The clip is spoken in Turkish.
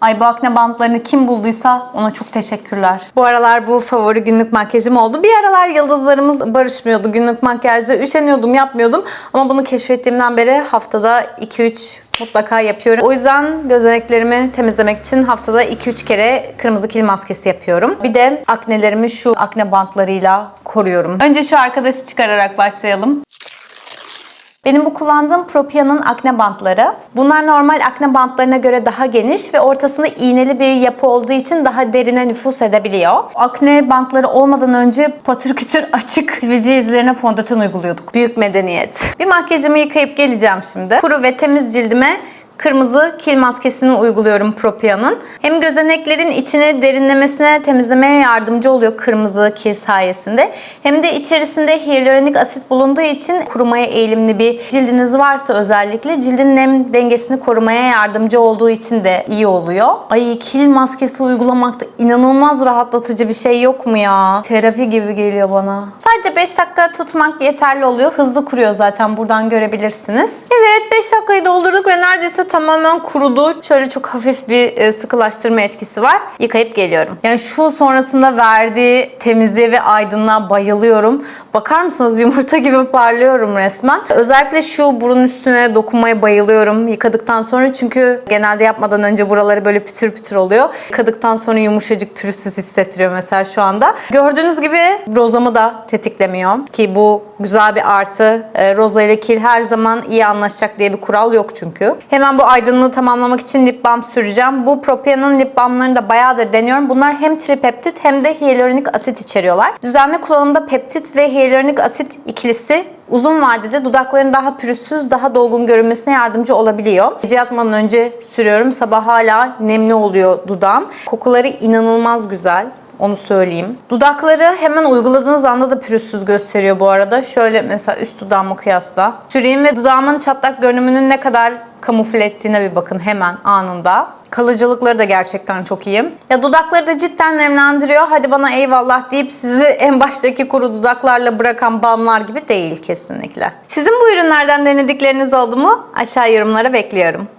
Ay bu akne bantlarını kim bulduysa ona çok teşekkürler. Bu aralar bu favori günlük makyajım oldu. Bir aralar yıldızlarımız barışmıyordu günlük makyajda. Üşeniyordum, yapmıyordum. Ama bunu keşfettiğimden beri haftada 2-3 mutlaka yapıyorum. O yüzden gözeneklerimi temizlemek için haftada 2-3 kere kırmızı kil maskesi yapıyorum. Bir de aknelerimi şu akne bantlarıyla koruyorum. Önce şu arkadaşı çıkararak başlayalım. Benim bu kullandığım Propia'nın akne bantları. Bunlar normal akne bantlarına göre daha geniş ve ortasında iğneli bir yapı olduğu için daha derine nüfus edebiliyor. Akne bantları olmadan önce patır kütür açık sivilce izlerine fondöten uyguluyorduk. Büyük medeniyet. Bir makyajımı yıkayıp geleceğim şimdi. Kuru ve temiz cildime Kırmızı kil maskesini uyguluyorum Propia'nın. Hem gözeneklerin içine derinlemesine temizlemeye yardımcı oluyor kırmızı kil sayesinde. Hem de içerisinde hyaluronik asit bulunduğu için kurumaya eğilimli bir cildiniz varsa özellikle cildin nem dengesini korumaya yardımcı olduğu için de iyi oluyor. Ay kil maskesi uygulamakta inanılmaz rahatlatıcı bir şey yok mu ya? Terapi gibi geliyor bana. Sadece 5 dakika tutmak yeterli oluyor. Hızlı kuruyor zaten buradan görebilirsiniz. Evet 5 dakikayı doldurduk ve neredeyse tamamen kurudu. Şöyle çok hafif bir e, sıkılaştırma etkisi var. Yıkayıp geliyorum. Yani şu sonrasında verdiği temizliğe ve aydınlığa bayılıyorum. Bakar mısınız yumurta gibi parlıyorum resmen. Özellikle şu burun üstüne dokunmaya bayılıyorum yıkadıktan sonra. Çünkü genelde yapmadan önce buraları böyle pütür pütür oluyor. Yıkadıktan sonra yumuşacık pürüzsüz hissettiriyor mesela şu anda. Gördüğünüz gibi rozamı da tetiklemiyor. Ki bu güzel bir artı. E, roza ile kil her zaman iyi anlaşacak diye bir kural yok çünkü. Hemen bu aydınlığı tamamlamak için lip balm süreceğim. Bu Propia'nın lip balmlarını da bayağıdır deniyorum. Bunlar hem tripeptit hem de hyaluronik asit içeriyorlar. Düzenli kullanımda peptit ve hyaluronik asit ikilisi uzun vadede dudakların daha pürüzsüz, daha dolgun görünmesine yardımcı olabiliyor. Gece yatmadan önce sürüyorum. Sabah hala nemli oluyor dudağım. Kokuları inanılmaz güzel. Onu söyleyeyim. Dudakları hemen uyguladığınız anda da pürüzsüz gösteriyor bu arada. Şöyle mesela üst dudağıma kıyasla. Süreyim ve dudağımın çatlak görünümünün ne kadar kamufle ettiğine bir bakın hemen anında. Kalıcılıkları da gerçekten çok iyi. Ya dudakları da cidden nemlendiriyor. Hadi bana eyvallah deyip sizi en baştaki kuru dudaklarla bırakan balmlar gibi değil kesinlikle. Sizin bu ürünlerden denedikleriniz oldu mu? Aşağı yorumlara bekliyorum.